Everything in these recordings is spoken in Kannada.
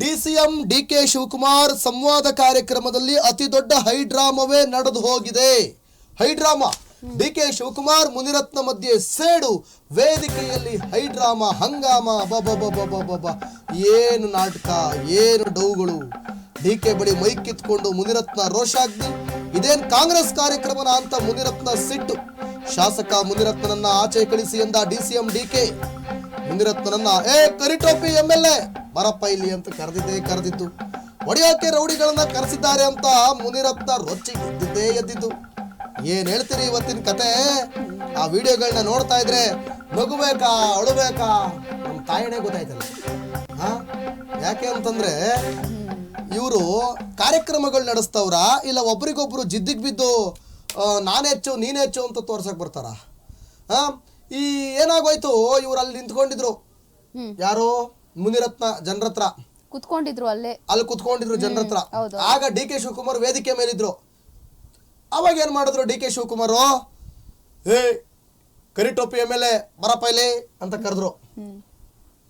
ಡಿಸಿಎಂ ಡಿ ಕೆ ಶಿವಕುಮಾರ್ ಸಂವಾದ ಕಾರ್ಯಕ್ರಮದಲ್ಲಿ ಅತಿ ದೊಡ್ಡ ಹೈಡ್ರಾಮವೇ ನಡೆದು ಹೋಗಿದೆ. High drama D K Shivakumar Munirathna ಮಧ್ಯೆ ಸೇಡು, ವೇದಿಕೆಯಲ್ಲಿ ಹೈಡ್ರಾಮಾ ಹಂಗಾಮ ಬಬ ಏನು ನಾಟಕ, ಏನು ಡೌಗಳು. ಡಿಕೆ ಬಳಿ ಮೈಕ್ ಕಿತ್ಕೊಂಡು ಮುನಿರತ್ನ ರೋಷಾಗ್ನಿ, ಇದೇನ್ ಕಾಂಗ್ರೆಸ್ ಕಾರ್ಯಕ್ರಮನ ಅಂತ ಮುನಿರತ್ನ ಸಿಟ್ಟು. ಶಾಸಕ ಮುನಿರತ್ನನನ್ನ ಆಚೆ ಕಳಿಸಿ ಎಂದ ಡಿಸಿಎಂ ಡಿ ಕೆ ಮುನಿರತ್ನನನ್ನ, ಏ ಕರಿಟೋಪಿ ಎಂ ಎಲ್ ಎ ಬರಪ್ಪ ಇಲ್ಲಿ ಅಂತ ಕರೆದಿದ್ದೇ ಕರೆದಿದ್ದು. ಒಡೆಯೋಕೆ ರೌಡಿಗಳನ್ನ ಕರೆಸಿದ್ದಾರೆ ಅಂತ ಮುನಿರತ್ನ ರೊಚ್ಚಿ ಎದ್ದಿದ್ದೇ ಎದ್ದಿದ್ದು. ಏನ್ ಹೇಳ್ತೀರಿ ಇವತ್ತಿನ ಕತೆ? ಆ ವಿಡಿಯೋಗಳನ್ನ ನೋಡ್ತಾ ಇದ್ರೆ ನಗುಬೇಕಾ ಅಳಬೇಕಾ? ನಮ್ಮ ತಾಯಿನೇ ಗೊತ್ತಾಯ್ತಲ್ಲ. ಹಾ? ಯಾಕೆ ಅಂತಂದ್ರೆ ಇವರು ಕಾರ್ಯಕ್ರಮಗಳು ನಡೆಸ್ತವ್ರ ಇಲ್ಲ ಒಬ್ರಿಗೊಬ್ರು ಜಿದ್ದಿಗೆ ಬಿದ್ದು ನಾನು ನಾನ್ ಹೆಚ್ಚು ನೀನೇ ಹೆಚ್ಚು ಅಂತ ತೋರ್ಸಕ್ ಬರ್ತಾರ? ಹಾ? ಈ ಏನಾಗೋಯ್ತು? ಇವ್ರು ಅಲ್ಲಿ ನಿಂತ್ಕೊಂಡಿದ್ರು. ಯಾರು? ಮುನಿರತ್ನ ಜನರತ್ರ. ಕುತ್ಕೊಂಡಿದ್ರು ಅಲ್ಲೇ. ಅಲ್ಲಿ ಕುತ್ಕೊಂಡಿದ್ರು ಜನರತ್ರ. ಆಗ ಡಿ ಕೆ ಶಿವಕುಮಾರ್ ವೇದಿಕೆ ಮೇಲಿದ್ರು. ಅವಾಗ ಏನ್ ಮಾಡಿದ್ರು ಡಿ ಕೆ ಶಿವಕುಮಾರ್? ಏ ಕರಿಟೋಪಿ ಎಂ ಎಲ್ ಎ ಬರಪ್ಪ ಇಲ್ಲಿ ಅಂತ ಕರೆದ್ರು.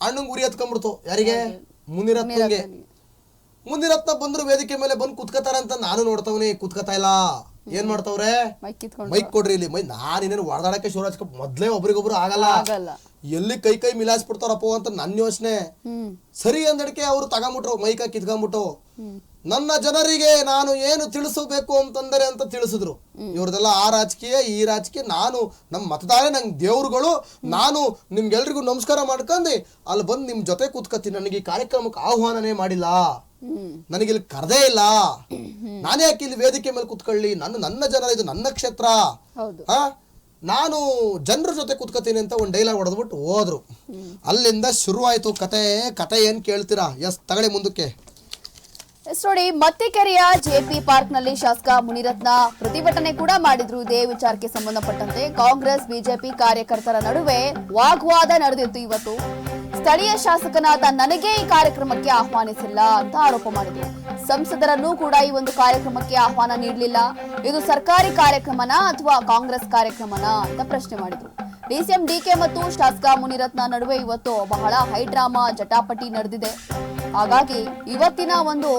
ಅಣ್ಣಂಗ್ ಉರಿ ಹತ್ಕೊಂಡ್ಬಿಡ್ತು ಯಾರಿಗೆ? ಮುನಿರತ್ನಗೆ. ಮುನಿರತ್ನ ಬಂದ್ರು ವೇದಿಕೆ ಮೇಲೆ ಬಂದು ಕುತ್ಕತಾರ ಅಂತ ನಾನು ನೋಡ್ತವನಿ ಕುತ್ಕೋತಾ ಇಲ್ಲ. ಏನ್ ಮಾಡ್ತಾವ್ರೆ? ಮೈಕ್ ಕೊಡ್ರಿ ಇಲ್ಲಿ. ಮೈ ನಾನು ಇನ್ನೇನು ಹೊಡೆದಾಡಕ್ಕೆ ಶಿವರಾಜ್ ಮೊದ್ಲೇ ಒಬ್ರಿಗೊಬ್ರು ಆಗಲ್ಲ. ಎಲ್ಲಿ ಕೈ ಕೈ ಮಿಲಾಯಿಸ್ಬಿಡ್ತಾರಪ್ಪ ಅಂತ ನನ್ನ ಯೋಚನೆ. ಸರಿ ಅಂದಡಿಕೆ ಅವ್ರು ತಗೊಂಬಿಟ್ರು ಮೈಕ ಕಿತ್ಕೊಂಡ್ಬಿಟ್ಟು ನನ್ನ ಜನರಿಗೆ ನಾನು ಏನು ತಿಳಿಸಬೇಕು ಅಂತಂದರೆ ಅಂತ ತಿಳಿಸಿದ್ರು. ಇವ್ರದೆಲ್ಲ ಆ ರಾಜಕೀಯ ಈ ರಾಜಕೀಯ. ನಾನು ನಮ್ಮ ಮತದಾರ ನಂಗೆ ದೇವ್ರುಗಳು. ನಾನು ನಿಮ್ಗೆಲ್ರಿಗೂ ನಮಸ್ಕಾರ ಮಾಡ್ಕೊಂಡು ಅಲ್ಲಿ ಬಂದು ನಿಮ್ಮ ಜೊತೆ ಕೂತ್ಕತ್ತೀನಿ ನನಗೆ ಈ ಕಾರ್ಯಕ್ರಮಕ್ಕೆ ಆಹ್ವಾನನೇ ಮಾಡಿಲ್ಲ. ನನಗೆ ಇಲ್ಲಿ ಕರೆದೇ ಇಲ್ಲ. ನಾನೇ ಯಾಕೆ ಇಲ್ಲಿ ವೇದಿಕೆ ಮೇಲೆ ಕೂತ್ಕೊಳ್ಳಿ? ನನ್ನ ನನ್ನ ಜನ ಇದು ನನ್ನ ಕ್ಷೇತ್ರ. ಹಾ? ನಾನು ಜನರ ಜೊತೆ ಕುತ್ಕೋತೀನಿ ಅಂತ ಒಂದು ಡೈಲಾಗ್ ಹೊಡೆದ್ಬಿಟ್ಟು ಹೋದ್ರು. ಅಲ್ಲಿಂದ ಶುರುವಾಯಿತು ಕತೆ. ಕತೆ ಏನು ಕೇಳ್ತೀರಾ? ಎಸ್, ತಗೊಳ್ಳಿ ಮುಂದಕ್ಕೆ. ಎಸ್, ನೋಡಿ, ಮತ್ತಿಕೆರೆಯ ಜೆಪಿ ಪಾರ್ಕ್ನಲ್ಲಿ ಶಾಸಕ ಮುನಿರತ್ನ ಪ್ರತಿಭಟನೆ ಕೂಡ ಮಾಡಿದ್ರು. ಇದೇ ವಿಚಾರಕ್ಕೆ ಸಂಬಂಧಪಟ್ಟಂತೆ ಕಾಂಗ್ರೆಸ್, ಬಿಜೆಪಿ ಕಾರ್ಯಕರ್ತರ ನಡುವೆ ವಾಗ್ವಾದ ನಡೆದಿತ್ತು ಇವತ್ತು. ಸ್ಥಳೀಯ ಶಾಸಕನಾದ ನನಗೆ ಈ ಕಾರ್ಯಕ್ರಮಕ್ಕೆ ಆಹ್ವಾನಿಸಿಲ್ಲ ಅಂತ ಆರೋಪ ಮಾಡಿದ್ರು ಸಂಸದರನ್ನು ಕೂಡ ಈ ಒಂದು ಕಾರ್ಯಕ್ರಮಕ್ಕೆ ಆಹ್ವಾನ ನೀಡಲಿಲ್ಲ. ಇದು ಸರ್ಕಾರಿ ಕಾರ್ಯಕ್ರಮನ ಅಥವಾ ಕಾಂಗ್ರೆಸ್ ಕಾರ್ಯಕ್ರಮನ ಅಂತ ಪ್ರಶ್ನೆ ಮಾಡಿದ್ರು. ಡಿಸಿಎಂ ಡಿಕೆ ಮತ್ತು ಶಾಸಕ ಮುನಿರತ್ನ ನಡುವೆ ಇವತ್ತು ಬಹಳ ಹೈಡ್ರಾಮಾ ಜಟಾಪಟಿ ನಡೆದಿದೆ. ಹಾಗಾಗಿ ಇವತ್ತಿನ ಒಂದು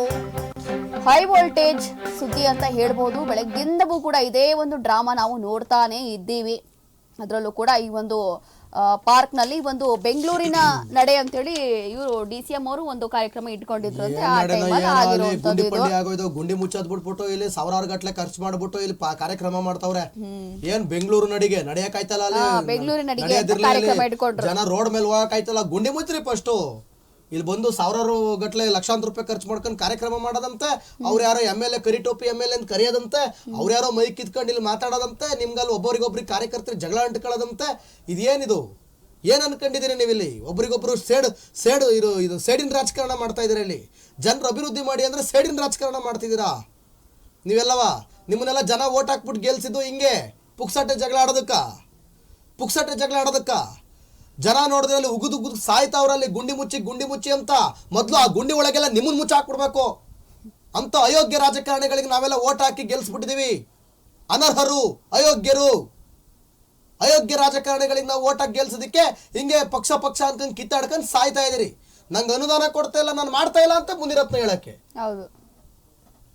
ಹೈ ವೋಲ್ಟೇಜ್ ಸುದ್ದಿ ಅಂತ ಹೇಳ್ಬೋದು. ಬೆಳಗ್ಗಿಂದವೂ ಕೂಡ ಇದೇ ಒಂದು ಡ್ರಾಮಾ ನಾವು ನೋಡ್ತಾನೆ ಇದ್ದೀವಿ. ಅದರಲ್ಲೂ ಕೂಡ ಈ ಒಂದು ಪಾರ್ಕ್ನಲ್ಲಿ ಒಂದು ಬೆಂಗಳೂರಿನ ನಡೆ ಅಂತೇಳಿ ಇವರು ಡಿ ಸಿ ಎಂ ಅವರು ಒಂದು ಕಾರ್ಯಕ್ರಮ ಇಟ್ಕೊಂಡಿದ್ರು ಅಂತ ಆ ಟೈಮಲ್ಲಿ ಆಗಿರುವಂತದ್ದು ಗುಂಡಿ ಇದು. ಪಂಡಿ ಆಗೋಯ್ತು ಗುಂಡಿ ಮುಚ್ಚೋದ್ ಬಿಟ್ಬಿಟ್ಟು ಇಲ್ಲಿ ಸಾವಿರಾರು ಗಟ್ಲೆ ಖರ್ಚು ಮಾಡ್ಬಿಟ್ಟು ಇಲ್ಲಿ ಪಾ- ಕಾರ್ಯಕ್ರಮ ಮಾಡ್ತಾವ್ರೆ. ಏನ್ ಬೆಂಗಳೂರು ನಡಿಗೆ ನಡೆಯಕ್ಕಾಯ್ತಲ್ಲ ಆಯ್ತಲ್ಲ ಅಲ್ಲಿ? ಹಾ, ಬೆಂಗಳೂರು ಅಂತ ನಡೆಯೋದಿರ್ಲಿಲ್ಲ ಕಾರ್ಯಕ್ರಮ ಇಲ್ಲಿ. ಇಟ್ಕೊಂಡ್ರು. ಜನ ರೋಡ್ ಮೇಲೆ ಹೋಗಕ್ ಆಯ್ತಲ್ಲ ಗುಂಡಿ ಮುಚ್ಚ್ರಿ ಫಸ್ಟ್ ಇಲ್ಲಿ ಬಂದು ಸಾವಿರಾರು ಗಟ್ಟಲೆ ಲಕ್ಷಾಂತರ ರೂಪಾಯಿ ಖರ್ಚು ಮಾಡ್ಕೊಂಡು ಕಾರ್ಯಕ್ರಮ ಮಾಡದಂತೆ, ಅವ್ರು ಯಾರೋ ಎಂ ಎಲ್ ಎ ಕರಿ ಟೋಪಿ ಎಂ ಎಲ್ ಎ ಅಂತ ಕರೆಯೋದಂತೆ, ಅವ್ರು ಯಾರೋ ಮೈ ಕಿತ್ಕೊಂಡು ಇಲ್ಲಿ ಮಾತಾಡೋದಂತೆ, ನಿಮ್ಗಲ್ಲಿ ಒಬ್ಬರಿಗೊಬ್ರಿಗೆ ಕಾರ್ಯಕರ್ತರಿಗೆ ಜಗಳ ಅಂಟ್ಕೊಳ್ಳೋದಂತೆ ಇದೇನಿದು? ಏನ್ ಅನ್ಕೊಂಡಿದ್ದೀರಿ ನೀವು ಇಲ್ಲಿ ಒಬ್ರಿಗೊಬ್ರು ಸೇಡು ಸೇಡು ಇದು ಇದು ಸೇಡಿನ ರಾಜಕಾರಣ ಮಾಡ್ತಾ ಇದೀರ ಇಲ್ಲಿ? ಜನರು ಅಭಿವೃದ್ಧಿ ಮಾಡಿ ಅಂದ್ರೆ ಸೇಡಿನ ರಾಜಕಾರಣ ಮಾಡ್ತಿದ್ದೀರಾ? ನೀವೆಲ್ಲವ? ನಿಮ್ಮನ್ನೆಲ್ಲ ಜನ ಓಟ್ ಹಾಕ್ಬಿಟ್ಟು ಗೆಲ್ಸಿದ್ದು ಹಿಂಗೆ? ಪುಕ್ಸಾಟೆ ಜಗಳ ಆಡೋದಕ್ಕ? ಪುಕ್ಸಾಟೆ ಜಗಳ ಆಡೋದಕ್ಕ? ಜನ ನೋಡಿದ್ರೆ ಅಲ್ಲಿ ಉಗುದು ಉಗುದು ಸಾಯ್ತಾವ್ರಲ್ಲಿ ಗುಂಡಿ ಮುಚ್ಚಿ ಗುಂಡಿ ಮುಚ್ಚಿ ಅಂತ ಮೊದಲು ಆ ಗುಂಡಿ ಒಳಗೆಲ್ಲ ನಿಮ್ಮನ್ನು ಮುಚ್ಚಿ ಹಾಕ್ಬಿಡ್ಬೇಕು. ಅಂತ ಅಯೋಗ್ಯ ರಾಜಕಾರಣಿಗಳಿಗೆ ನಾವೆಲ್ಲ ಓಟ್ ಹಾಕಿ ಗೆಲ್ಸ್ಬಿಟ್ಟಿದೀವಿ. ಅನರ್ಹರು ಅಯೋಗ್ಯರು. ಅಯೋಗ್ಯ ರಾಜಕಾರಣಿಗಳಿಗೆ ನಾವು ಓಟ್ ಹಾಕಿ ಗೆಲ್ಸೋದಕ್ಕೆ ಹಿಂಗೆ ಪಕ್ಷ ಪಕ್ಷ ಅಂತ ಕಿತ್ತಾಡ್ಕೊಂಡು ಸಾಯ್ತಾ ಇದೀರಿ ನಂಗೆ ಅನುದಾನ ಕೊಡ್ತಾ ಇಲ್ಲ ನಾನು ಮಾಡ್ತಾ ಇಲ್ಲ ಅಂತ ಮುನಿರತ್ನ ಹೇಳಕ್ಕೆ. ಹೌದು.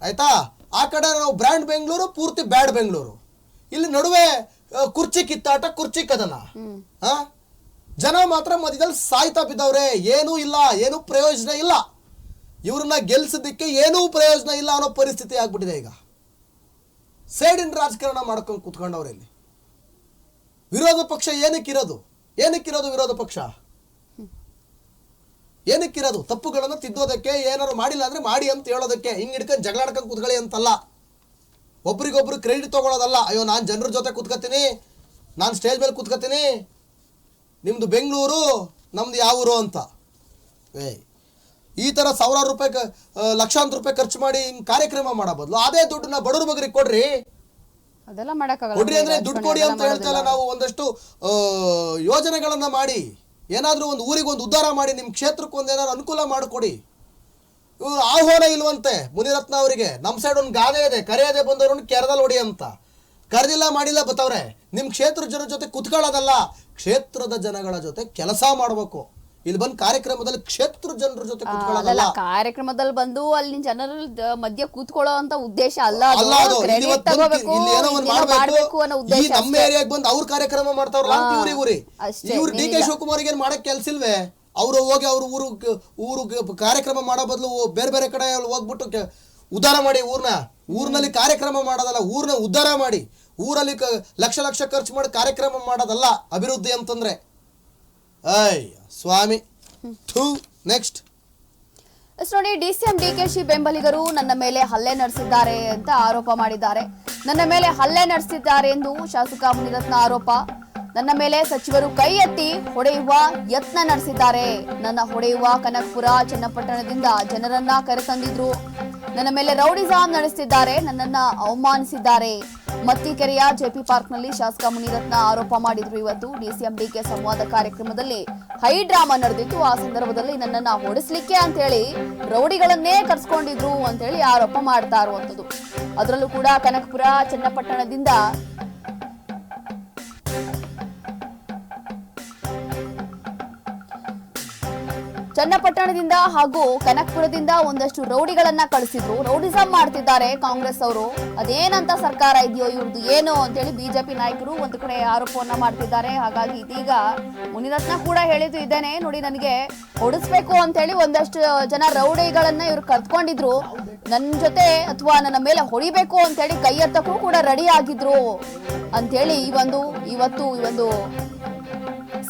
ಆಯ್ತಾ? ಆ ಕಡೆ ನಾವು ಬ್ರ್ಯಾಂಡ್ ಬೆಂಗಳೂರು ಪೂರ್ತಿ ಬ್ಯಾಡ್ ಬೆಂಗಳೂರು. ಇಲ್ಲಿ ನಡುವೆ ಕುರ್ಚಿ ಕಿತ್ತಾಟ ಕುರ್ಚಿ ಕದನ. ಹಾ? ಜನ ಮಾತ್ರ ಮಧ್ಯದಲ್ಲಿ ಸಾಯ್ತಾ ಬಿದ್ದವ್ರೆ, ಏನೂ ಇಲ್ಲ, ಏನೂ ಪ್ರಯೋಜನ ಇಲ್ಲ. ಇವ್ರನ್ನ ಗೆಲ್ಸೋದಕ್ಕೆ ಏನೂ ಪ್ರಯೋಜನ ಇಲ್ಲ ಅನ್ನೋ ಪರಿಸ್ಥಿತಿ ಆಗ್ಬಿಟ್ಟಿದೆ ಈಗ. ಸೈಡಿನ ರಾಜಕಾರಣ ಮಾಡ್ಕೊಂಡು ಕುತ್ಕೊಂಡವ್ರೆ ಇಲ್ಲಿ. ವಿರೋಧ ಪಕ್ಷ ಏನಕ್ಕಿರೋದು ಏನಕ್ಕಿರೋದು ವಿರೋಧ ಪಕ್ಷ? ಏನಕ್ಕಿರೋದು ತಪ್ಪುಗಳನ್ನು ತಿದ್ದೋದಕ್ಕೆ, ಏನಾದ್ರು ಮಾಡಿಲ್ಲ ಅಂದ್ರೆ ಮಾಡಿ ಅಂತ ಹೇಳೋದಕ್ಕೆ, ಹಿಂಗೆ ಹಿಡ್ಕೊಂಡು ಜಗಳಾಡ್ಕೊಂಡು ಕುತ್ಕೊಳ್ಳಿ ಅಂತಲ್ಲ. ಒಬ್ರಿಗೊಬ್ರು ಕ್ರೆಡಿಟ್ ತೊಗೊಳೋದಲ್ಲ. ಅಯ್ಯೋ, ನಾನು ಜನರ ಜೊತೆ ಕುತ್ಕೋತೀನಿ, ನಾನು ಸ್ಟೇಜ್ ಮೇಲೆ ಕೂತ್ಕೊತೀನಿ ನಿಮ್ದು ಬೆಂಗಳೂರು ನಮ್ದು ಯಾವೂರು ಅಂತ. ಏಯ್ ಈ ಥರ ಸಾವಿರಾರು ರೂಪಾಯಿ ಲಕ್ಷಾಂತರ ರೂಪಾಯಿ ಖರ್ಚು ಮಾಡಿ ಹಿಂಗೆ ಕಾರ್ಯಕ್ರಮ ಮಾಡೋ ಬದಲು ಅದೇ ದುಡ್ಡನ್ನ ಬಡವ್ರ ಬಗ್ರಿಗೆ ಕೊಡ್ರಿ. ಅದೆಲ್ಲ ಕೊಡ್ರಿ ಅಂದ್ರೆ ದುಡ್ಡು ಕೊಡಿ ಅಂತ ಅಂತ ಹೇಳ್ತಲ್ಲ ನಾವು ಒಂದಷ್ಟು ಯೋಜನೆಗಳನ್ನು ಮಾಡಿ ಏನಾದರೂ ಒಂದು ಊರಿಗೆ ಒಂದು ಉದ್ಧಾರ ಮಾಡಿ ನಿಮ್ಮ ಕ್ಷೇತ್ರಕ್ಕೆ ಒಂದು ಏನಾದ್ರು ಅನುಕೂಲ ಮಾಡಿಕೊಡಿ. ಇವ್ರು ಆಹ್ವಾನ ಇಲ್ವಂತೆ ಮುನಿರತ್ನ ಅವರಿಗೆ ನಮ್ಮ ಸೈಡ್ ಒಂದು ಗಾದೆ ಇದೆ ಕರೆಯದೆ ಬಂದವ್ರನ್ನ ಕೆರದಲ್ಲಿ ಹೊಡಿ ಅಂತ. ಕರೆದಿಲ್ಲ ಮಾಡಿಲ್ಲ ಬತ್ತವ್ರೆ ನಿಮ್ಮ ಕ್ಷೇತ್ರ ಜನರ ಜೊತೆ ಕುತ್ಕೊಳ್ಳೋದಲ್ಲ ಕ್ಷೇತ್ರದ ಜನಗಳ ಜೊತೆ ಕೆಲಸ ಮಾಡಬೇಕು. ಇಲ್ಲಿ ಬಂದು ಕಾರ್ಯಕ್ರಮದಲ್ಲಿ ಕ್ಷೇತ್ರ ಜನರ ಜೊತೆ ಅದಲ್ಲ ಕಾರ್ಯಕ್ರಮದಲ್ಲಿ ಬಂದು ಅಲ್ಲಿ ಜನರ ಮಧ್ಯ ಕೂತ್ಕೊಳ್ಳೋ ಅಂತ ಉದ್ದೇಶ ಅಲ್ಲ ಅದು. ಅಲ್ಲ ಅದು. ಇಲ್ಲಿ ಬಂದ್ ಏನೋ ಒಂದ್ ಇನ್ನೇನೋ ಮಾಡ್ಬೇಕು. ಈ ನಮ್ಮ ಏರಿಯಾಗೆ ಬಂದು ಅವ್ರ ಕಾರ್ಯಕ್ರಮ ಮಾಡ್ತಾವ್ರಲ್ಲ ಅಂತ ಇವ್ರಿ ಇವ್ರು. D K. ಶಿವಕುಮಾರ್ ಏನ್ ಮಾಡಕ್ ಕೆಲ್ಸ ಇಲ್ವೇ? ಅವ್ರು ಹೋಗಿ ಅವ್ರ ಊರು ಊರು ಕಾರ್ಯಕ್ರಮ ಮಾಡೋ ಬದಲು ಬೇರೆ ಬೇರೆ ಕಡೆ ಹೋಗ್ಬಿಟ್ಟು ಉದ್ಧಾರ ಮಾಡಿ ಊರ್ನ. ಊರ್ನಲ್ಲಿ ಕಾರ್ಯಕ್ರಮ ಮಾಡೋದಲ್ಲ ಊರ್ನ ಉದ್ಧಾರ ಮಾಡಿ. ಊರಲ್ಲಿ ಲಕ್ಷ ಲಕ್ಷ ಖರ್ಚು ಮಾಡಿ ಕಾರ್ಯಕ್ರಮ ಮಾಡೋದಲ್ಲ ಅಭಿವೃದ್ಧಿ ಅಂತಂದ್ರೆ. ಅಯ್ಯ ಸ್ವಾಮಿ. ಥೂ, ನೆಕ್ಸ್ಟ್. ನೋಡಿ ಡಿಸಿಎಂ ಡಿಕೆಶಿ ಬೆಂಬಲಿಗರು ನನ್ನ ಮೇಲೆ ಹಲ್ಲೆ ನಡೆಸಿದ್ದಾರೆ ಅಂತ ಆರೋಪ ಮಾಡಿದ್ದಾರೆ. ನನ್ನ ಮೇಲೆ ಹಲ್ಲೆ ನಡೆಸಿದ್ದಾರೆ ಎಂದು ಶಾಸಕ ಮುನಿರತ್ನ ಆರೋಪ. ನನ್ನ ಮೇಲೆ ಸಚಿವರು ಕೈ ಎತ್ತಿ ಹೊಡೆಯುವ ಯತ್ನ ನಡೆಸಿದ್ದಾರೆ. ನನ್ನ ಹೊಡೆಯುವ ಕನಕಪುರ, ಚನ್ನಪಟ್ಟಣದಿಂದ ಜನರನ್ನ ಕರೆತಂದಿದ್ರು. ನನ್ನ ಮೇಲೆ ರೌಡಿಸಾಮ್ ನಡೆಸಿದ್ದಾರೆ ನನ್ನನ್ನ ಅವಮಾನಿಸಿದ್ದಾರೆ. ಮತ್ತಿಕೆರೆಯ ಜೆಪಿ ಪಾರ್ಕ್ನಲ್ಲಿ ಶಾಸಕ ಮುನಿರತ್ನ ಆರೋಪ ಮಾಡಿದ್ರು ಇವತ್ತು. ಡಿಸಿಎಂ ಡಿಕೆ ಸಂವಾದ ಕಾರ್ಯಕ್ರಮದಲ್ಲಿ ಹೈ ಡ್ರಾಮಾ ನಡೆದಿತ್ತು. ಆ ಸಂದರ್ಭದಲ್ಲಿ ನನ್ನನ್ನ ಹೊಡಿಸ್ಲಿಕ್ಕೆ ಅಂತ ಹೇಳಿ ರೌಡಿಗಳನ್ನೇ ಕರ್ಸ್ಕೊಂಡಿದ್ರು ಅಂತ ಹೇಳಿ ಆರೋಪ ಮಾಡ್ತಾ ಇರುವಂತದ್ದು ಅದರಲ್ಲೂ ಕೂಡ ಕನಕಪುರ, ಚನ್ನಪಟ್ಟಣದಿಂದ ಚನ್ನಪಟ್ಟಣದಿಂದ ಹಾಗೂ ಕನಕಪುರದಿಂದ ಒಂದಷ್ಟು ರೌಡಿಗಳನ್ನ ಕಳಿಸಿದ್ರು. ರೌಡಿಸಂ ಮಾಡ್ತಿದ್ದಾರೆ ಕಾಂಗ್ರೆಸ್ ಅವರು. ಅದೇನಂತ ಸರ್ಕಾರ ಇದೆಯೋ ಇವ್ರದ್ದು ಏನು ಅಂತೇಳಿ ಬಿಜೆಪಿ ನಾಯಕರು ಒಂದು ಕಡೆ ಆರೋಪವನ್ನ ಮಾಡ್ತಿದ್ದಾರೆ. ಹಾಗಾಗಿ ಇದೀಗ ಮುನಿರತ್ನ ಕೂಡ ಹೇಳಿದ್ದು ಇದ್ದೇನೆ ನೋಡಿ, ನನಗೆ ಹೊಡಿಸ್ಬೇಕು ಅಂತೇಳಿ ಒಂದಷ್ಟು ಜನ ರೌಡಿಗಳನ್ನ ಇವ್ರು ಕರ್ತ್ಕೊಂಡಿದ್ರು ನನ್ನ ಜೊತೆ ಅಥವಾ ನನ್ನ ಮೇಲೆ ಹೊಡಿಬೇಕು ಅಂತೇಳಿ ಕೈ ಎತ್ತಕ್ಕೂ ಕೂಡ ರೆಡಿ ಆಗಿದ್ರು ಅಂತೇಳಿ ಈ ಒಂದು ಇವತ್ತು ಈ ಒಂದು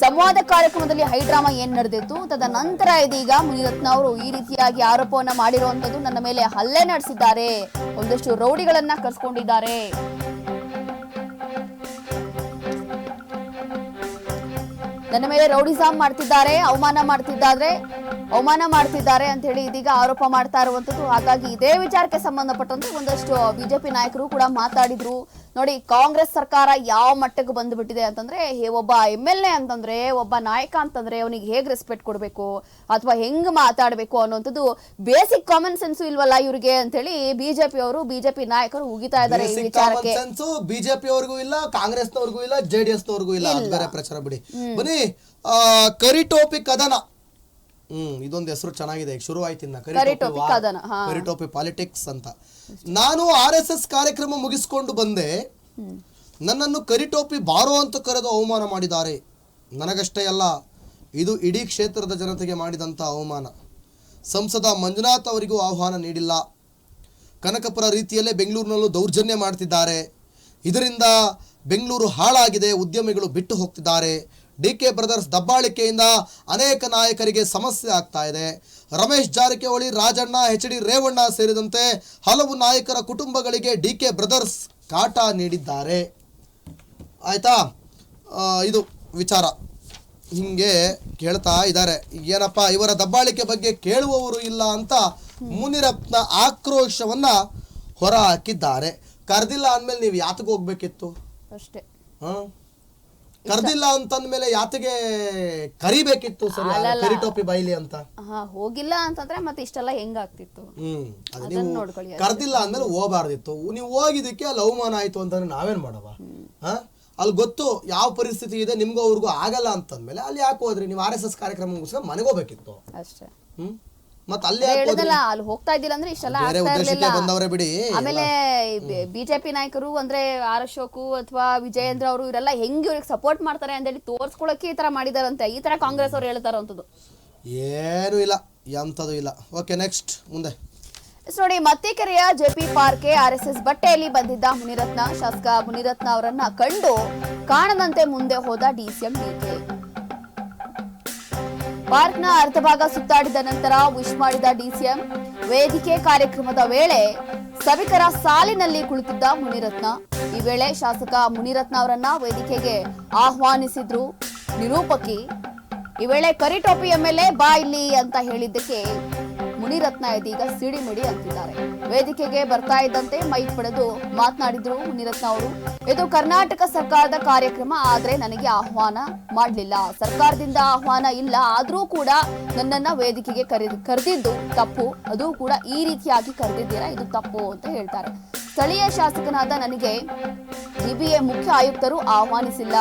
ಸಂವಾದ ಕಾರ್ಯಕ್ರಮದಲ್ಲಿ ಹೈಡ್ರಾಮಾ ಏನ್ ನಡೆದಿತ್ತು ತದನಂತರ ಇದೀಗ ಮುನಿರತ್ನ ಅವರು ಈ ರೀತಿಯಾಗಿ ಆರೋಪವನ್ನ ಮಾಡಿರುವಂತದ್ದು ನನ್ನ ಮೇಲೆ ಹಲ್ಲೆ ನಡೆಸಿದ್ದಾರೆ. ಒಂದಷ್ಟು ರೌಡಿಗಳನ್ನ ಕರ್ಸ್ಕೊಂಡಿದ್ದಾರೆ. ನನ್ನ ಮೇಲೆ ರೌಡಿಸಾಮ್ ಮಾಡ್ತಿದ್ದಾರೆ, ಅವಮಾನ ಮಾಡ್ತಿದ್ದಾರೆ ಅವಮಾನ ಮಾಡ್ತಿದ್ದಾರೆ ಅಂತ ಹೇಳಿ ಇದೀಗ ಆರೋಪ ಮಾಡ್ತಾ ಇರುವಂತದ್ದು. ಹಾಗಾಗಿ ಇದೇ ವಿಚಾರಕ್ಕೆ ಸಂಬಂಧಪಟ್ಟಂತೆ ಒಂದಷ್ಟು ಬಿಜೆಪಿ ನಾಯಕರು ಕೂಡ ಮಾತಾಡಿದ್ರು. ನೋಡಿ ಕಾಂಗ್ರೆಸ್ ಸರ್ಕಾರ ಯಾವ ಮಟ್ಟಕ್ಕೆ ಬಂದ್ಬಿಟ್ಟಿದೆ ಅಂತಂದ್ರೆ ಹೇ- ಒಬ್ಬ ಎಂ ಎಲ್ ಎ ಅಂತಂದ್ರೆ ಒಬ್ಬ ನಾಯಕ ಅಂತಂದ್ರೆ ಅವನಿಗೆ ಹೇಗ್ ರೆಸ್ಪೆಕ್ಟ್ ಕೊಡಬೇಕು? ಅಥವಾ ಹೆಂಗ್ ಮಾತಾಡಬೇಕು ಅನ್ನುವಂಥದ್ದು ಬೇಸಿಕ್ ಕಾಮನ್ ಸೆನ್ಸ್ ಇಲ್ವಲ್ಲ ಇವ್ರಿಗೆ ಅಂತ ಹೇಳಿ ಬಿಜೆಪಿ ಅವರು ಬಿಜೆಪಿ ನಾಯಕರು ಉಗಿತಾ ಇದ್ದಾರೆ ಈ ವಿಚಾರಕ್ಕೆ. ಸೆನ್ಸು ಬಿಜೆಪಿ ಅವ್ರಿಗೂ ಇಲ್ಲ ಕಾಂಗ್ರೆಸ್ನವ್ರಿಗೂ ಇಲ್ಲ ಜೆಡಿಎಸ್ ನವ್ರಿಗೂ ಇಲ್ಲ. ಬೇರೆ ಪ್ರಚಾರ ಬಿಡಿ. ಬನ್ನಿ ಕರಿ ಕರಿಟೋಪಿ ಕದನ. ಹ್ಮ್ ಇದೊಂದು ಹೆಸರು ಚೆನ್ನಾಗಿದೆ. ಈಗ ಶುರು ಆಯ್ತಿನ್ನ ಕರಿಟೋಪಿ ಕದನ, ಹಾ. ಕರಿಟೋಪಿ ಪಾಲಿಟಿಕ್ಸ್ ಅಂತ. ನಾನು ಆರ್ ಎಸ್ ಎಸ್ ಕಾರ್ಯಕ್ರಮ ಮುಗಿಸ್ಕೊಂಡು ಬಂದೆ. ನನ್ನನ್ನು ಕರಿಟೋಪಿ ಬಾರೋ ಅಂತ ಕರೆದು ಅವಮಾನ ಮಾಡಿದ್ದಾರೆ. ನನಗಷ್ಟೇ ಅಲ್ಲ ಇದು ಇಡೀ ಕ್ಷೇತ್ರದ ಜನತೆಗೆ ಮಾಡಿದಂಥ ಅವಮಾನ. ಸಂಸದ ಮಂಜುನಾಥ್ ಅವರಿಗೂ ಆಹ್ವಾನ ನೀಡಿಲ್ಲ. ಕನಕಪುರ ರೀತಿಯಲ್ಲೇ ಬೆಂಗಳೂರಿನಲ್ಲೂ ದೌರ್ಜನ್ಯ ಮಾಡ್ತಿದ್ದಾರೆ. ಇದರಿಂದ ಬೆಂಗಳೂರು ಹಾಳಾಗಿದೆ ಉದ್ಯಮಿಗಳು ಬಿಟ್ಟು ಹೋಗ್ತಿದ್ದಾರೆ. ಡಿ ಕೆ ಬ್ರದರ್ಸ್ ದಬ್ಬಾಳಿಕೆಯಿಂದ ಅನೇಕ ನಾಯಕರಿಗೆ ಸಮಸ್ಯೆ ಆಗ್ತಾ ಇದೆ. ರಮೇಶ್ ಜಾರಕಿಹೊಳಿ ರಾಜಣ್ಣ ಎಚ್ ಡಿ ರೇವಣ್ಣ ಸೇರಿದಂತೆ ಹಲವು ನಾಯಕರ ಕುಟುಂಬಗಳಿಗೆ ಡಿ ಕೆ ಬ್ರದರ್ಸ್ ಕಾಟ ನೀಡಿದ್ದಾರೆ. ಆಯ್ತಾ? ಇದು ವಿಚಾರ. ಹಿಂಗೆ ಕೇಳ್ತಾ ಇದ್ದಾರೆ. ಏನಪ್ಪ ಇವರ ದಬ್ಬಾಳಿಕೆ ಬಗ್ಗೆ ಕೇಳುವವರು ಇಲ್ಲ ಅಂತ ಮುನಿರತ್ನ ಆಕ್ರೋಶವನ್ನ ಹೊರ ಹಾಕಿದ್ದಾರೆ ಕರೆದಿಲ್ಲ ಅಂದ್ಮೇಲೆ ನೀವು ಯಾತಕ್ಕೆ ಹೋಗ್ಬೇಕಿತ್ತು? ಅಷ್ಟೇ. ಹ? ಕರ್ದಿಲ್ಲ ಅಂತಂದ್ಮೇಲೆ ಯಾತಿಗೆ ಕರಿಬೇಕಿತ್ತು ಸರಿ ಟೋಪಿ ಕರಿಟೋಪಿ ಬೈಲಿ ಅಂತ? ಹಾ ಹೋಗಿಲ್ಲ ಅಂತಂದ್ರೆ ಮತ್ತೆ ಇಷ್ಟೆಲ್ಲ ಹೆಂಗಾಗ್ತಿತ್ತು? ಹ್ಮ್ ಅದು ಅದನ್ನ ನೀವು ನೋಡ್ಕೊಳ್ಳಿ ಅಷ್ಟೇ. ಕರ್ದಿಲ್ಲ ಅಂದ್ಮೇಲೆ ಹೋಗ್ಬಾರ್ದಿತ್ತು. ನೀವು ಹೋಗಿದ್ದಕ್ಕೆ ಅಲ್ಲಿ ಅವಮಾನ ಆಯ್ತು ಅಂತಂದ್ರೆ ನಾವೇನ್ ಮಾಡವ? ಹಾ? ಅಲ್ಲಿ ಗೊತ್ತು ಯಾವ ಪರಿಸ್ಥಿತಿ ಇದೆ ನಿಮ್ಗೂ ಅವ್ರಿಗೂ ಆಗಲ್ಲ ಅಂತಂದ್ಮೇಲೆ ಅಲ್ಲಿ ಯಾಕೆ ಹೋದ್ರಿ? ನೀವು ಆರ್ ಎಸ್ ಎಸ್ ಕಾರ್ಯಕ್ರಮ ಮುಗಿಸ್ಕೊಂಡು ಮನೆಗೆ ಹೋಗ್ಬೇಕಿತ್ತು. ಅಷ್ಟೇ. ಹ್ಮ್? ಮತ್ತೆ ಅಲ್ಲಿ ಅಲ್ಲಿ ಹೋಗ್ತಾ ಇದ್ದಿಲ್ಲ ಅಂದ್ರೆ ಇಷ್ಟೆಲ್ಲ ಬೇರೆ ಆಗ್ತಾ ಉದ್ದೇಶಕ್ಕೆ ಇರ್ಲಿಲ್ಲ. ಬಂದವರೇ ಬಿಡಿ. ಆಮೇಲೆ ಬಿಜೆಪಿ ನಾಯಕರು ಅಂದ್ರೆ ಆರ್ ಅಶೋಕು ಅಥವಾ ವಿಜಯೇಂದ್ರ ಅವರು ಇವರೆಲ್ಲ ಹೆಂಗ್ ಇವ್ರಿಗೆ ಸಪೋರ್ಟ್ ಮಾಡ್ತಾರೆ ಅಂತ ಹೇಳಿ ತೋರ್ಸ್ಕೊಳಕ್ಕೆ ಈ ತರ ಮಾಡಿದಾರಂತೆ. ಈ ತರ ಕಾಂಗ್ರೆಸ್ ಅವ್ರು ಹೇಳ್ತಾರಂತದ್ದು ಏನು ಇಲ್ಲ ಎಂಥದ್ದು ಇಲ್ಲ. ಓಕೆ ನೆಕ್ಸ್ಟ್ ಮುಂದೆ. ಎಸ್ ನೋಡಿ ಮತ್ತಿಕೆರೆಯ ಜೆಪಿ ಪಾರ್ಕ್ಗೆ ಎಸ್ ಎಸ್ ಬಟ್ಟೆಯಲ್ಲಿ ಬಂದಿದ್ದ ಮುನಿರತ್ನ ಶಾಸಕ ಮುನಿರತ್ನ ಅವರನ್ನ ಕಂಡು ಕಾಣದಂತೆ ಮುಂದೆ ಹೋದ ಡಿಸಿಎಂ ಡಿಕೆ ಪಾರ್ಕ್ನ ಅರ್ಧ ಭಾಗ ಸುತ್ತಾಡಿದ ನಂತರ ವಿಶ್ ಮಾಡಿದ ಡಿಸಿಎಂ, ವೇದಿಕೆ ಕಾರ್ಯಕ್ರಮದ ವೇಳೆ ಸಭಿಕರ ಸಾಲಿನಲ್ಲಿ ಕುಳಿತಿದ್ದ ಮುನಿರತ್ನ. ಈ ವೇಳೆ ಶಾಸಕ ಮುನಿರತ್ನ ಅವರನ್ನ ವೇದಿಕೆಗೆ ಆಹ್ವಾನಿಸಿದ್ರು ನಿರೂಪಕಿ. ಈ ವೇಳೆ ಕರಿಟೋಪಿ ಎಂಎಲ್ಎ ಬಾ ಇಲ್ಲಿ ಅಂತ ಹೇಳಿದ್ದಕ್ಕೆ ಮುನಿರತ್ನ ಇದೀಗ ಸಿಡಿಮಿಡಿ ಅಂತಿದ್ದಾರೆ. ವೇದಿಕೆಗೆ ಬರ್ತಾ ಇದ್ದಂತೆ ಮೈಕ್ ಪಡೆದು ಮಾತನಾಡಿದ್ರು ಮುನಿರತ್ನ ಅವರು. ಇದು ಕರ್ನಾಟಕ ಸರ್ಕಾರದ ಕಾರ್ಯಕ್ರಮ, ಆದ್ರೆ ನನಗೆ ಆಹ್ವಾನ ಮಾಡಲಿಲ್ಲ. ಸರ್ಕಾರದಿಂದ ಆಹ್ವಾನ ಇಲ್ಲ, ಆದ್ರೂ ಕೂಡ ನನ್ನನ್ನ ವೇದಿಕೆಗೆ ಕರೆ ಕರೆದಿದ್ದು ತಪ್ಪು. ಅದು ಕೂಡ ಈ ರೀತಿಯಾಗಿ ಕರೆದಿದ್ದೀರಾ, ಇದು ತಪ್ಪು ಅಂತ ಹೇಳ್ತಾರೆ. ಸ್ಥಳೀಯ ಶಾಸಕನಾದ ನನಗೆ ಜಿಬಿಎ ಮುಖ್ಯ ಆಯುಕ್ತರು ಆಹ್ವಾನಿಸಿಲ್ಲ.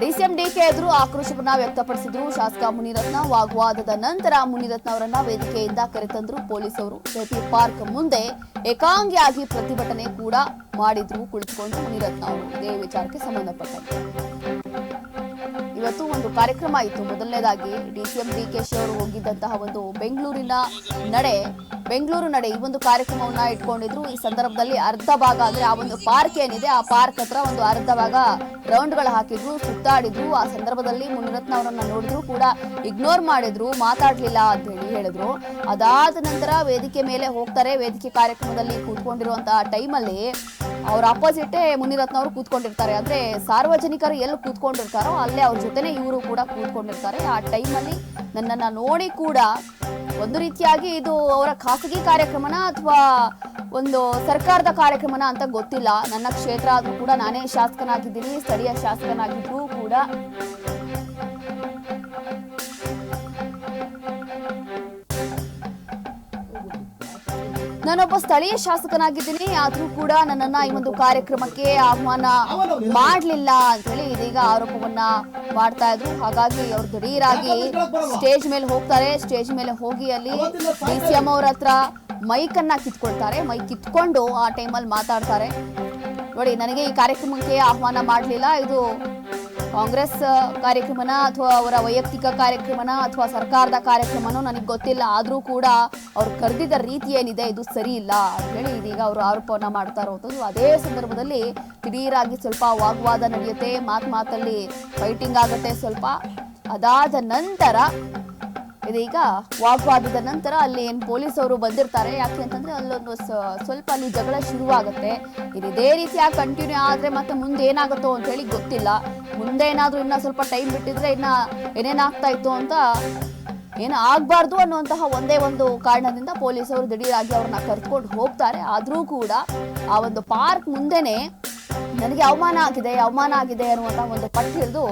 ಡಿಸಿಎಂ ಡಿಕೆ ಎದುರು ಆಕ್ರೋಶವನ್ನ ವ್ಯಕ್ತಪಡಿಸಿದ್ರು. ಶಾಸಕ ಮುನಿರತ್ನ ವಾಗ್ವಾದದ ನಂತರ ಮುನಿರತ್ನ ಅವರನ್ನ ವೇದಿಕೆಯಿಂದ ಕರೆತಂದ್ರು ಪೊಲೀಸರು. ಜೆಪಿ ಪಾರ್ಕ್ ಮುಂದೆ ಏಕಾಂಗಿಯಾಗಿ ಪ್ರತಿಭಟನೆ ಕೂಡ ಮಾಡಿದ್ರು ಕುಳಿತುಕೊಂಡು ಮುನಿರತ್ನ ಅವರು. ಇದೇ ವಿಚಾರಕ್ಕೆ ಸಂಬಂಧಪಟ್ಟಂತೆ. ಇವತ್ತು ಒಂದು ಕಾರ್ಯಕ್ರಮ ಇತ್ತು. ಮೊದಲನೇದಾಗಿ ಡಿಸಿಎಂ ಡಿಕೆಶಿ ಅವರು ಹೋಗಿದ್ದಂತಹ ಒಂದು ಬೆಂಗಳೂರಿನ ನಡೆ ಬೆಂಗಳೂರು ನಡೆ ಈ ಒಂದು ಕಾರ್ಯಕ್ರಮವನ್ನ ಇಟ್ಕೊಂಡಿದ್ರು. ಈ ಸಂದರ್ಭದಲ್ಲಿ ಅರ್ಧ ಭಾಗ ಅಂದ್ರೆ ಆ ಒಂದು ಪಾರ್ಕ್ ಏನಿದೆ, ಆ ಪಾರ್ಕ್ ಹತ್ರ ಒಂದು ಅರ್ಧ ಭಾಗ ರೌಂಡ್ಗಳು ಹಾಕಿದ್ರು, ಸುತ್ತಾಡಿದ್ರು. ಆ ಸಂದರ್ಭದಲ್ಲಿ ಮುನಿರತ್ನ ಅವರನ್ನ ನೋಡಿದ್ರು ಕೂಡ ಇಗ್ನೋರ್ ಮಾಡಿದ್ರು, ಮಾತಾಡ್ಲಿಲ್ಲ ಅಂತ ಹೇಳಿ ಹೇಳಿದ್ರು. ಅದಾದ ನಂತರ ವೇದಿಕೆ ಮೇಲೆ ಹೋಗ್ತಾರೆ. ವೇದಿಕೆ ಕಾರ್ಯಕ್ರಮದಲ್ಲಿ ಕೂತ್ಕೊಂಡಿರುವಂತಹ ಟೈಮಲ್ಲಿ ಅವ್ರ ಅಪೋಸಿಟೇ ಮುನಿರತ್ನ ಅವರು ಕೂತ್ಕೊಂಡಿರ್ತಾರೆ. ಅಂದ್ರೆ ಸಾರ್ವಜನಿಕರು ಎಲ್ಲಿ ಕೂತ್ಕೊಂಡಿರ್ತಾರೋ ಅಲ್ಲೇ ಅವ್ರ ಜೊತೆನೆ ಇವರು ಕೂಡ ಕೂತ್ಕೊಂಡಿರ್ತಾರೆ. ಆ ಟೈಮಲ್ಲಿ ನನ್ನನ್ನ ನೋಡಿ ಕೂಡ ಒಂದು ರೀತಿಯಾಗಿ ಇದು ಅವರ ಖಾಸಗಿ ಕಾರ್ಯಕ್ರಮನ ಅಥವಾ ಒಂದು ಸರ್ಕಾರದ ಕಾರ್ಯಕ್ರಮನ ಅಂತ ಗೊತ್ತಿಲ್ಲ. ನನ್ನ ಕ್ಷೇತ್ರ ಆದರೂ ಕೂಡ ನಾನೇ ಶಾಸಕನಾಗಿದ್ದೀನಿ, ಸ್ಥಳೀಯ ಶಾಸಕನಾಗಿದ್ದರೂ ಕೂಡ. ನಾನೊಬ್ಬ ಸ್ಥಳೀಯ ಶಾಸಕನಾಗಿದ್ದೀನಿ, ಆದರೂ ಕೂಡ ನನ್ನನ್ನ ಈ ಒಂದು ಕಾರ್ಯಕ್ರಮಕ್ಕೆ ಆಹ್ವಾನ ಮಾಡಲಿಲ್ಲ ಅಂತ ಹೇಳಿ ಇದೀಗ ಆರೋಪವನ್ನ ಮಾಡ್ತಾ ಇದ್ರು. ಹಾಗಾಗಿ ಅವ್ರು ದಿಢೀರಾಗಿ ಸ್ಟೇಜ್ ಮೇಲೆ ಹೋಗ್ತಾರೆ. ಸ್ಟೇಜ್ ಮೇಲೆ ಹೋಗಿ ಅಲ್ಲಿ ಡಿ ಸಿ ಎಂ ಅವ್ರ ಹತ್ರ ಮೈಕ್ ಅನ್ನ ಕಿತ್ಕೊಳ್ತಾರೆ. ಮೈಕ್ ಕಿತ್ಕೊಂಡು ಆ ಟೈಮಲ್ಲಿ ಮಾತಾಡ್ತಾರೆ. ನೋಡಿ, ನನಗೆ ಈ ಕಾರ್ಯಕ್ರಮಕ್ಕೆ ಆಹ್ವಾನ ಮಾಡಲಿಲ್ಲ. ಇದು ಕಾಂಗ್ರೆಸ್ ಕಾರ್ಯಕ್ರಮನ ಅಥವಾ ಅವರ ವೈಯಕ್ತಿಕ ಕಾರ್ಯಕ್ರಮನ ಅಥವಾ ಸರ್ಕಾರದ ಕಾರ್ಯಕ್ರಮನೋ ನನಗೆ ಗೊತ್ತಿಲ್ಲ. ಆದರೂ ಕೂಡ ಅವ್ರು ಕರೆದಿದ್ದ ರೀತಿ ಏನಿದೆ, ಇದು ಸರಿ ಇಲ್ಲ ಅಂತ ಹೇಳಿ ಇದೀಗ ಅವರು ಆರೋಪವನ್ನು ಮಾಡ್ತಾ ಇರುವಂಥದ್ದು ಅದೇ ಸಂದರ್ಭದಲ್ಲಿ ದಿಢೀರಾಗಿ ಸ್ವಲ್ಪ ವಾಗ್ವಾದ ನಡೆಯುತ್ತೆ. ಮಾತು ಮಾತಲ್ಲಿ ಫೈಟಿಂಗ್ ಆಗುತ್ತೆ ಸ್ವಲ್ಪ. ಅದಾದ ನಂತರ ಇದೀಗ ವಾಗ್ವಾದದ ನಂತರ ಅಲ್ಲಿ ಏನು ಪೊಲೀಸವರು ಬಂದಿರ್ತಾರೆ, ಯಾಕೆ ಅಂತಂದ್ರೆ ಅಲ್ಲೊಂದು ಸ್ವಲ್ಪ ಅಲ್ಲಿ ಜಗಳ ಶುರುವಾಗುತ್ತೆ. ಇದು ಇದೇ ರೀತಿಯಾಗಿ ಕಂಟಿನ್ಯೂ ಆದ್ರೆ ಮತ್ತೆ ಮುಂದೆ ಏನಾಗುತ್ತೋ ಅಂತ ಹೇಳಿ ಗೊತ್ತಿಲ್ಲ. ಮುಂದೆ ಏನಾದ್ರೂ ಇನ್ನ ಸ್ವಲ್ಪ ಟೈಮ್ ಬಿಟ್ಟಿದ್ರೆ ಇನ್ನ ಏನೇನಾಗ್ತಾ ಇತ್ತು ಅಂತ ಏನು ಆಗ್ಬಾರ್ದು ಅನ್ನುವಂತಹ ಒಂದೇ ಒಂದು ಕಾರಣದಿಂದ ಪೊಲೀಸರು ದಿಢೀರಾಗಿ ಅವ್ರನ್ನ ಕರ್ಕೊಂಡು ಹೋಗ್ತಾರೆ. ಆದರೂ ಕೂಡ ಆ ಒಂದು ಪಾರ್ಕ್ ಮುಂದೆನೆ ನನಗೆ ಅವಮಾನ ಆಗಿದೆ ಅವಮಾನ ಆಗಿದೆ ಅನ್ನುವಂತಹ ಒಂದು ಪಟ್ಟು ಹಿಡಿದು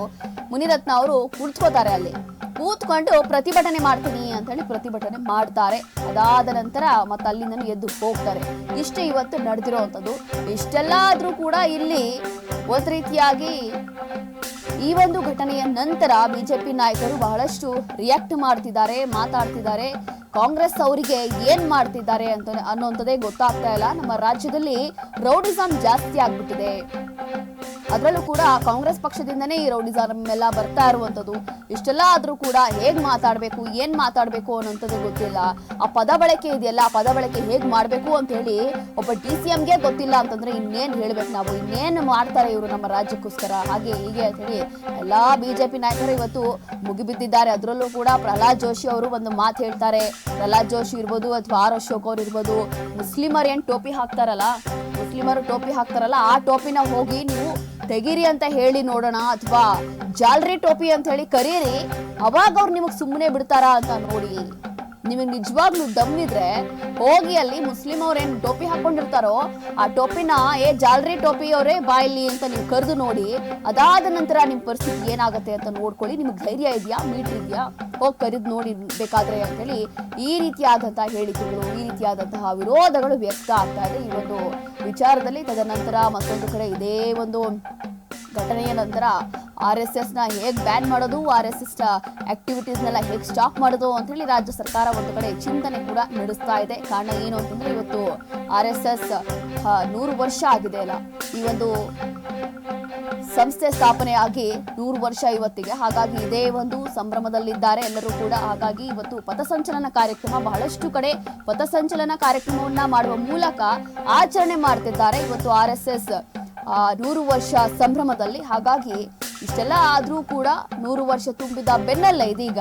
ಮುನಿರತ್ನ ಅವರು ಕುಳಿತುಕೋತಾರೆ ಅಲ್ಲಿ. ಕೂತ್ಕೊಂಡು ಪ್ರತಿಭಟನೆ ಮಾಡ್ತೀನಿ ಅಂತ ಹೇಳಿ ಪ್ರತಿಭಟನೆ ಮಾಡ್ತಾರೆ. ಅದಾದ ನಂತರ ಮತ್ತೆ ಅಲ್ಲಿಂದ ಎದ್ದು ಹೋಗ್ತಾರೆ. ಇಷ್ಟೇ ಇವತ್ತು ನಡೆದಿರೋವಂಥದ್ದು ಇಷ್ಟೆಲ್ಲ ಆದರೂ ಕೂಡ ಇಲ್ಲಿ ಒಂದು ರೀತಿಯಾಗಿ ಈ ಒಂದು ಘಟನೆಯ ನಂತರ ಬಿಜೆಪಿ ನಾಯಕರು ಬಹಳಷ್ಟು ರಿಯಾಕ್ಟ್ ಮಾಡ್ತಿದ್ದಾರೆ, ಮಾತಾಡ್ತಿದ್ದಾರೆ. ಕಾಂಗ್ರೆಸ್ ಅವರಿಗೆ ಏನ್ ಮಾಡ್ತಿದ್ದಾರೆ ಅಂತ ಅನ್ನೋಂಥದ್ದೇ ಗೊತ್ತಾಗ್ತಾ ಇಲ್ಲ. ನಮ್ಮ ರಾಜ್ಯದಲ್ಲಿ ರೌಡಿಸಂ ಜಾಸ್ತಿ ಆಗ್ಬಿಟ್ಟಿದೆ. ಅದರಲ್ಲೂ ಕೂಡ ಕಾಂಗ್ರೆಸ್ ಪಕ್ಷದಿಂದನೇ ಈ ರೌಡಿಸಮ್ ಎಲ್ಲ ಬರ್ತಾ ಇರುವಂತದ್ದು ಇಷ್ಟೆಲ್ಲ ಆದ್ರೂ ಕೂಡ ಹೇಗ್ ಮಾತಾಡ್ಬೇಕು, ಏನ್ ಮಾತಾಡ್ಬೇಕು ಅನ್ನೋಂಥದ್ದು ಗೊತ್ತಿಲ್ಲ. ಆ ಪದ ಬಳಕೆ ಇದೆಯಲ್ಲ, ಆ ಪದ ಬಳಕೆ ಹೇಗ್ ಮಾಡ್ಬೇಕು ಅಂತ ಹೇಳಿ ಒಬ್ಬ ಡಿ ಸಿ ಎಂಗೆ ಗೊತ್ತಿಲ್ಲ ಅಂತಂದ್ರೆ ಇನ್ನೇನ್ ಹೇಳ್ಬೇಕು ನಾವು, ಇನ್ನೇನು ಮಾಡ್ತಾರೆ ಇವರು ನಮ್ಮ ರಾಜ್ಯಕ್ಕೋಸ್ಕರ. ಹಾಗೆ ಹೀಗೆ ಅಂತ ಹೇಳಿ ಎಲ್ಲಾ ಬಿಜೆಪಿ ನಾಯಕರು ಇವತ್ತು ಮುಗಿಬಿದ್ದಿದ್ದಾರೆ. ಅದರಲ್ಲೂ ಕೂಡ ಪ್ರಹ್ಲಾದ್ ಜೋಶಿ ಅವರು ಒಂದು ಮಾತು ಹೇಳ್ತಾರೆ. ಪ್ರಹ್ಲಾದ್ ಜೋಶಿ ಇರ್ಬೋದು ಅಥವಾ ಆರ್ ಅಶೋಕ್ ಅವ್ರು ಇರ್ಬೋದು, ಮುಸ್ಲಿಮರ್ ಏನ್ ಟೋಪಿ ಹಾಕ್ತಾರಲ್ಲ ಮುಸ್ಲಿಮರು ಟೋಪಿ ಹಾಕ್ತಾರಲ್ಲ, ಆ ಟೋಪಿನ ಹೋಗಿ ನೀವು ತೆಗೀರಿ ಅಂತ ಹೇಳಿ ನೋಡೋಣ ಅಥವಾ ಜಾಲ್ರಿ ಟೋಪಿ ಅಂತ ಹೇಳಿ ಕರೀರಿ, ಅವಾಗ ಅವ್ರು ನಿಮಗೆ ಸುಮ್ಮನೆ ಬಿಡ್ತಾರಾ ಅಂತ ನೋಡಿ. ನಿಮಗೆ ನಿಜವಾಗ್ಲೂ ದಮ್ಮಿದ್ರೆ ಹೋಗಿ ಅಲ್ಲಿ ಮುಸ್ಲಿಂ ಅವ್ರೇನ್ ಟೋಪಿ ಹಾಕೊಂಡಿರ್ತಾರೋ ಆ ಟೋಪಿನ, ಏ, ಜಾಲ್ರಿ ಟೋಪಿ ಅವರೇ ಬಾಯಲ್ಲಿ ಅಂತ ನೀವು ಕರೆದು ನೋಡಿ, ಅದಾದ ನಂತರ ನಿಮ್ಮ ಪರಿಸ್ಥಿತಿ ಏನಾಗುತ್ತೆ ಅಂತ ನೋಡ್ಕೊಳ್ಳಿ. ನಿಮ್ಗೆ ಧೈರ್ಯ ಇದೆಯಾ? ಮೀಟ್ ಇದೆಯಾ? ಹೋಗಿ ಕರೆದು ನೋಡಿ ಬೇಕಾದ್ರೆ ಅಂತೇಳಿ ಈ ರೀತಿಯಾದಂತಹ ಹೇಳಿಕೆಗಳು, ಈ ರೀತಿಯಾದಂತಹ ವಿರೋಧಗಳು ವ್ಯಕ್ತ ಆಗ್ತಾ ಇದೆ. ಈ ಒಂದು ವಿಚಾರದಲ್ಲಿ ತದನಂತರ ಮತ್ತೊಂದು ಕಡೆ ಇದೇ ಒಂದು ಘಟನೆಯ ನಂತರ ಆರ್ ಎಸ್ ಎಸ್ನ ಹೇಗ್ ಬ್ಯಾನ್ ಮಾಡೋದು ಆರ್ ಎಸ್ ಎಸ್ ಆಕ್ಟಿವಿಟೀಸ್ನೆಲ್ಲ ಹೇಗೆ ಸ್ಟಾಪ್ ಮಾಡೋದು ಅಂತ ಹೇಳಿ ರಾಜ್ಯ ಸರ್ಕಾರ ಒಂದು ಕಡೆ ಚಿಂತನೆ ಕೂಡ ನಡೆಸ್ತಾ ಇದೆ. ಕಾರಣ ಏನು ಅಂತಂದ್ರೆ ಇವತ್ತು ಆರ್ ಎಸ್ ಎಸ್ ನೂರು ವರ್ಷ ಆಗಿದೆ ಅಲ್ಲ. ಈ ಒಂದು ಸಂಸ್ಥೆ ಸ್ಥಾಪನೆಯಾಗಿ ನೂರು ವರ್ಷ ಇವತ್ತಿಗೆ. ಹಾಗಾಗಿ ಇದೇ ಒಂದು ಸಂಭ್ರಮದಲ್ಲಿದ್ದಾರೆ ಎಲ್ಲರೂ ಕೂಡ. ಹಾಗಾಗಿ ಇವತ್ತು ಪಥಸಂಚಲನ ಕಾರ್ಯಕ್ರಮ ಬಹಳಷ್ಟು ಕಡೆ ಪಥಸಂಚಲನ ಕಾರ್ಯಕ್ರಮವನ್ನ ಮಾಡುವ ಮೂಲಕ ಆಚರಣೆ ಮಾಡ್ತಿದ್ದಾರೆ. ಇವತ್ತು ಆರ್ ಎಸ್ ಎಸ್ ನೂರು ವರ್ಷ ಸಂಭ್ರಮದಲ್ಲಿ. ಹಾಗಾಗಿ ಇಷ್ಟೆಲ್ಲ ಆದ್ರೂ ಕೂಡ ನೂರು ವರ್ಷ ತುಂಬಿದ ಬೆನ್ನಲ್ಲ ಇದೀಗ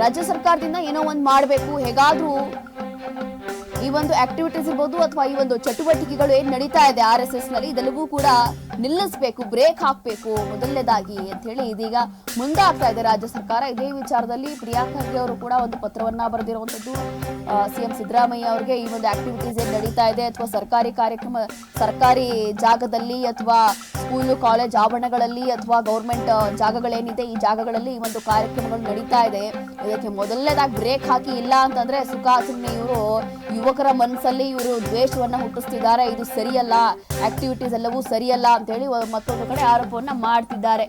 ರಾಜ್ಯ ಸರ್ಕಾರದಿಂದ ಏನೋ ಒಂದು ಮಾಡಬೇಕು ಹೇಗಾದ್ರೂ ಈ ಒಂದು ಆಕ್ಟಿವಿಟೀಸ್ ಇರ್ಬೋದು ಅಥವಾ ಈ ಒಂದು ಚಟುವಟಿಕೆಗಳು ಏನ್ ನಡೀತಾ ಇದೆ ಆರ್ ಎಸ್ ಎಸ್ನಲ್ಲಿ ಇದೆಲ್ಲವೂ ಕೂಡ ನಿಲ್ಲಿಸಬೇಕು ಬ್ರೇಕ್ ಹಾಕ್ಬೇಕು ಮೊದಲನೇದಾಗಿ ಅಂತ ಹೇಳಿ ಇದೀಗ ಮುಂದಾಗ್ತಾ ಇದೆ ರಾಜ್ಯ ಸರ್ಕಾರ. ಇದೇ ವಿಚಾರದಲ್ಲಿ ಪ್ರಿಯಾಂಕಾ ಖರ್ಗೆ ಅವರು ಕೂಡ ಒಂದು ಪತ್ರವನ್ನ ಬರೆದಿರುವಂತದ್ದು ಸಿಎಂ ಸಿದ್ದರಾಮಯ್ಯ ಅವರಿಗೆ ಈ ಒಂದು ಆಕ್ಟಿವಿಟೀಸ್ ಏನ್ ನಡೀತಾ ಇದೆ ಅಥವಾ ಸರ್ಕಾರಿ ಕಾರ್ಯಕ್ರಮ, ಸರ್ಕಾರಿ ಜಾಗದಲ್ಲಿ ಅಥವಾ ಸ್ಕೂಲು ಕಾಲೇಜ್ ಆವರಣಗಳಲ್ಲಿ ಅಥವಾ ಗೌರ್ಮೆಂಟ್ ಜಾಗಗಳೇನಿದೆ ಈ ಜಾಗಗಳಲ್ಲಿ ಈ ಒಂದು ಕಾರ್ಯಕ್ರಮಗಳು ನಡೀತಾ ಇದೆ. ಇದಕ್ಕೆ ಮೊದಲನೇದಾಗಿ ಬ್ರೇಕ್ ಹಾಕಿ ಇಲ್ಲ ಅಂತಂದ್ರೆ ಸುಖ ಇವರು ಇವರು ಯುವಕರ ಮನಸ್ಸಲ್ಲಿ ಇವರು ದ್ವೇಷವನ್ನ ಹುಟ್ಟಿಸ್ತಿದ್ದಾರೆ. ಇದು ಸರಿಯಲ್ಲ. ಆಕ್ಟಿವಿಟೀಸ್ ಎಲ್ಲವೂ ಸರಿಯಲ್ಲ ಅಂತ ಹೇಳಿ ಮತ್ತೊಂದು ಕಡೆ ಆರೋಪವನ್ನ ಮಾಡ್ತಿದ್ದಾರೆ.